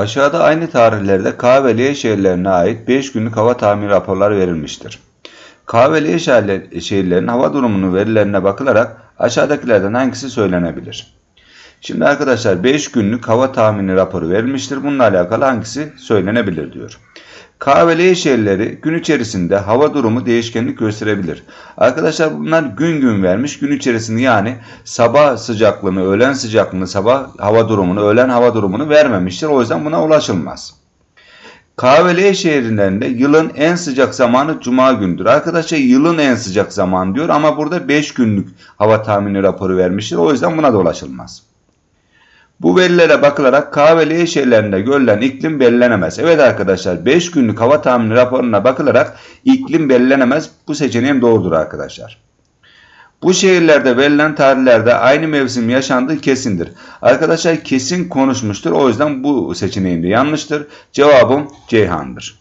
Aşağıda aynı tarihlerde K ve L şehirlerine ait 5 günlük hava tahmini raporları verilmiştir. K ve L şehirler- şehirlerinin hava durumunun verilerine bakılarak aşağıdakilerden hangisi söylenebilir? Şimdi arkadaşlar 5 günlük hava tahmini raporu verilmiştir. Bununla alakalı hangisi söylenebilir diyor. K ve L şehirleri gün içerisinde hava durumu değişkenlik gösterebilir. Arkadaşlar bunlar gün gün vermiş. Gün içerisinde yani sabah sıcaklığını, öğlen sıcaklığını, sabah hava durumunu, öğlen hava durumunu vermemiştir. O yüzden buna ulaşılmaz. K ve L şehirlerinde yılın en sıcak zamanı cuma gündür. Arkadaşlar yılın en sıcak zamanı diyor ama burada 5 günlük hava tahmini raporu vermiştir. O yüzden buna da ulaşılmaz. Bu verilere bakılarak K L şehirlerinde görülen iklim belirlenemez. Evet arkadaşlar 5 günlük hava tahmini raporuna bakılarak iklim belirlenemez. Bu seçeneğim doğrudur arkadaşlar. Bu şehirlerde verilen tarihlerde aynı mevsim yaşandığı kesindir. Arkadaşlar kesin konuşmuştur. O yüzden bu seçeneğim de yanlıştır. Cevabım Ceyhan'dır.